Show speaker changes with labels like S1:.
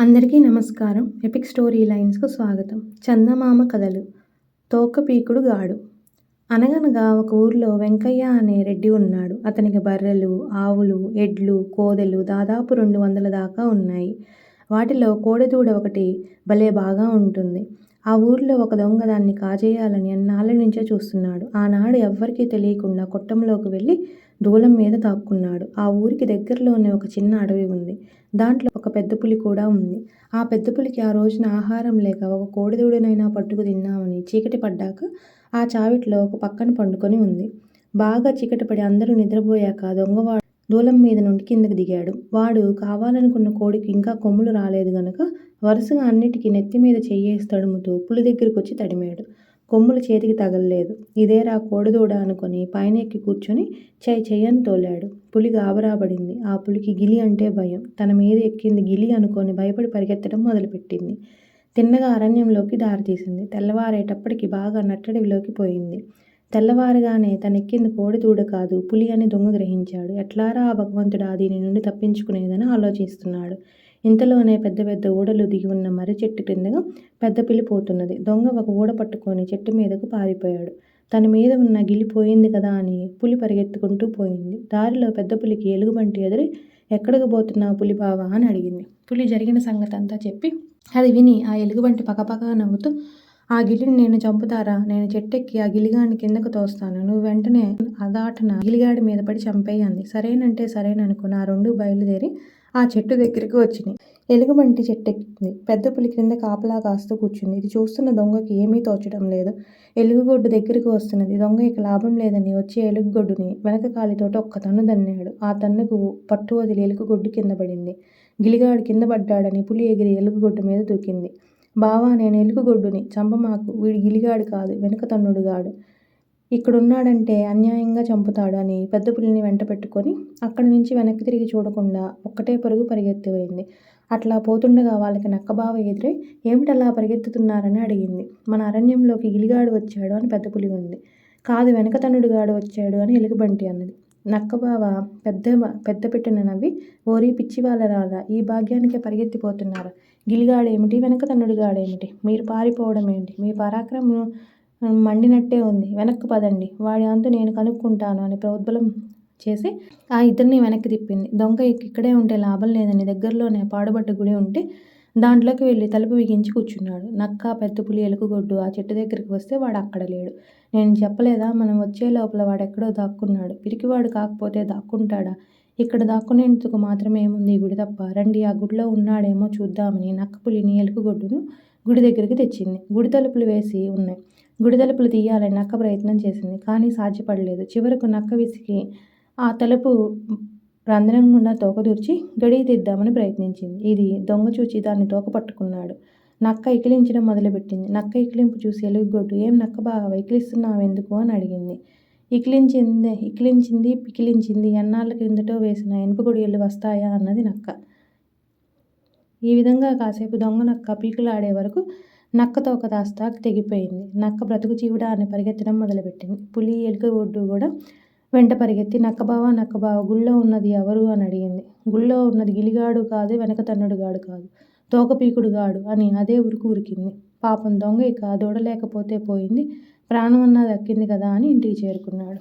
S1: అందరికీ నమస్కారం. Epic story లైన్స్కు స్వాగతం. చందమామ కథలు. తోకపీకుడు గాడు. అనగనగా ఒక ఊర్లో వెంకయ్య అనే రెడ్డి ఉన్నాడు. అతనికి బర్రెలు ఆవులు ఎడ్లు కోదెలు దాదాపు రెండు వందల దాకా ఉన్నాయి. వాటిలో కోడెదూడ ఒకటి భలే బాగా ఉంటుంది. ఆ ఊర్లో ఒక దొంగ దాన్ని కాజేయాలని అన్నాళ్ళ నుంచే చూస్తున్నాడు. ఆనాడు ఎవ్వరికీ తెలియకుండా కొట్టంలోకి వెళ్ళి దూలం మీద తాక్కున్నాడు. ఆ ఊరికి దగ్గరలోనే ఒక చిన్న అడవి ఉంది. దాంట్లో ఒక పెద్ద పులి కూడా ఉంది. ఆ పెద్ద పులికి ఆ రోజున ఆహారం లేక ఒక కోడిదూడనైనా పట్టుకు తిన్నామని చీకటి పడ్డాక ఆ చావిట్లో ఒక పక్కన పండుకొని ఉంది. బాగా చీకటి పడి అందరూ నిద్రపోయాక దొంగవాడు దూలం మీద నుండి కిందకి దిగాడు. వాడు కావాలనుకున్న కోడికి ఇంకా కొమ్ములు రాలేదు గనక వరుసగా అన్నిటికీ నెత్తి మీద చెయ్యేసి తడుముతూ పులి దగ్గరికి వచ్చి తడిమాడు. కొమ్ములు చేతికి తగలలేదు. ఇదేరా కోడిదూడ అనుకొని పైన ఎక్కి కూర్చొని చెయ్యి చెయ్యని తోలాడు. పులి గాబరాబడింది ఆ పులికి గిలి అంటే భయం. తన మీద ఎక్కింది గిలి అనుకొని భయపడి పరిగెత్తడం మొదలుపెట్టింది. తిన్నగా అరణ్యంలోకి దారితీసింది. తెల్లవారేటప్పటికి బాగా నట్టడివిలోకి పోయింది. తెల్లవారుగానే తనెక్కింది కోడి దూడ కాదు పులి అని దొంగ గ్రహించాడు. ఎట్లారా ఆ భగవంతుడా దీని నుండి తప్పించుకునేదని ఆలోచిస్తున్నాడు. ఇంతలోనే పెద్ద పెద్ద ఊడలు దిగి ఉన్న మర్రి చెట్టు క్రిందగా పెద్ద పిల్లి పోతున్నది. దొంగ ఒక ఊడ పట్టుకొని చెట్టు మీదకు పారిపోయాడు. తన మీద ఉన్న గిలి పోయింది కదా అని పులి పరిగెత్తుకుంటూ పోయింది. దారిలో పెద్ద పులికి ఎలుగుబంటి ఎదురు ఎక్కడికి పోతున్నావు పులి బావా అని అడిగింది. పులి జరిగిన సంగతి అంతా చెప్పి అది విని ఆ ఎలుగుబంటి పకపక నవ్వుతూ ఆ గిలిని నేను చంపుతారా? నేను చెట్టెక్కి ఆ గిలిగాడిని కిందకు తోస్తాను. నువ్వు వెంటనే అదాటన గిలిగాడి మీద పడి చంపేయండి సరేనంటే సరేననుకుని ఆ రెండు బయలుదేరి ఆ చెట్టు దగ్గరికి వచ్చినాయి ఎలుగుబంటి చెట్టెక్కింది. పెద్ద పులి క్రింద కాపలా కాస్తూ కూర్చుంది. ఇది చూస్తున్న దొంగకి ఏమీ తోచడం లేదు. ఎలుగుగొడ్డు దగ్గరికి వస్తున్నది. దొంగ ఇక లాభం లేదని వచ్చే ఎలుగుగొడ్డుని వెనక కాలితోటి ఒక్క తన్ను దన్నాడు. ఆ తన్నుకు పట్టు వదిలి ఎలుగుగొడ్డు కింద పడింది. గిలిగాడు కింద పడ్డాడని పులి ఎగిరి ఎలుగుగొడ్డు మీద దూకింది. బావా నేను ఎలుగుగొడ్డుని చంపమాకు. వీడి గిలిగాడు కాదు వెనుక తన్నుడుగాడు. ఇక్కడున్నాడంటే అన్యాయంగా చంపుతాడు అని పెద్ద పులిని వెంట పెట్టుకొని అక్కడి నుంచి వెనక్కి తిరిగి చూడకుండా ఒక్కటే పరుగు పరిగెత్తిపోయింది. అట్లా పోతుండగా వాళ్ళకి నక్కబావ ఎదురై ఏమిటలా పరిగెత్తుతున్నారని అడిగింది. మన అరణ్యంలోకి గిలిగాడు వచ్చాడు అని పెద్ద పులి ఉంది. కాదు వెనకతనుడుగాడు వచ్చాడు అని ఎలుగుబంటి అన్నది. నక్కబావ పెద్ద పెద్ద పెట్టిన నవ్వి ఓరి పిచ్చి వాళ్ళ రారా ఈ భాగ్యానికే పరిగెత్తిపోతున్నారు. గిలిగాడేమిటి? వెనకతన్నుడుగాడేమిటి మీరు పారిపోవడం ఏంటి మీ పరాక్రమం మండినట్టే ఉంది. వెనక్కి పదండి. వాడి అంతు నేను కనుక్కుంటాను అని ప్రోద్బలం చేసి ఆ ఇద్దరిని వెనక్కి తిప్పింది. దొంగ ఇక్కడే ఉంటే లాభం లేదని దగ్గరలోనే పాడుబడ్డ గుడి ఉంటే దాంట్లోకి వెళ్ళి తలుపు బిగించి కూర్చున్నాడు. నక్క పెద్ద పులి ఎలుకగొడ్డు ఆ చెట్టు దగ్గరికి వస్తే వాడు అక్కడ లేడు. నేను చెప్పలేదా? మనం వచ్చే లోపల వాడు ఎక్కడో దాక్కున్నాడు. పిరికివాడు కాకపోతే దాక్కుంటాడా? ఇక్కడ దాక్కునేందుకు మాత్రమే ఏముంది ఈ గుడి తప్ప? రండి ఆ గుడిలో ఉన్నాడేమో చూద్దామని నక్క పులిని ఎలుకగొడ్డును గుడి దగ్గరికి తెచ్చింది. గుడి తలుపులు వేసి ఉన్నాయి. గుడి తలుపులు తీయాలని నక్క ప్రయత్నం చేసింది కానీ సాధ్యపడలేదు. చివరకు నక్క విసిగి ఆ తలుపు రంధ్రం గుండా తోకదూర్చి గడియ తీద్దామని ప్రయత్నించింది. ఇది దొంగ చూచి దాన్ని తోక పట్టుకున్నాడు నక్క ఇకిలించడం మొదలుపెట్టింది. నక్క ఇకిలింపు చూసి ఎలుగుగొడ్డు ఏం నక్క బాగా ఇకిలిస్తున్నావు ఎందుకు? అని అడిగింది. ఇకిలించింది ఇకిలించింది పికిలించింది ఎన్నాళ్ళ క్రిందటో వేసిన ఇనుప గుడియలు వస్తాయా? అన్నది నక్క. ఈ విధంగా కాసేపు దొంగ నక్క పీకులాడే వరకు నక్క తోక దాస్తా తెగిపోయింది. నక్క బ్రతుకు చీవుడా అని పరిగెత్తడం మొదలుపెట్టింది. పులి ఎలుక ఒడ్డు కూడా వెంట పరిగెత్తి నక్కబావ నక్కబావ గుళ్ళో ఉన్నది ఎవరు అని అడిగింది. గుళ్ళో ఉన్నది గిలిగాడు కాదు వెనక తన్నుడుగాడు కాదు తోకపీకుడు గాడు అని అదే ఉరుకు ఉరికింది. పాపం దొంగ ఇక దూడలేకపోతే పోయింది. ప్రాణం అన్నా దక్కింది కదా అని ఇంటికి చేరుకున్నాడు.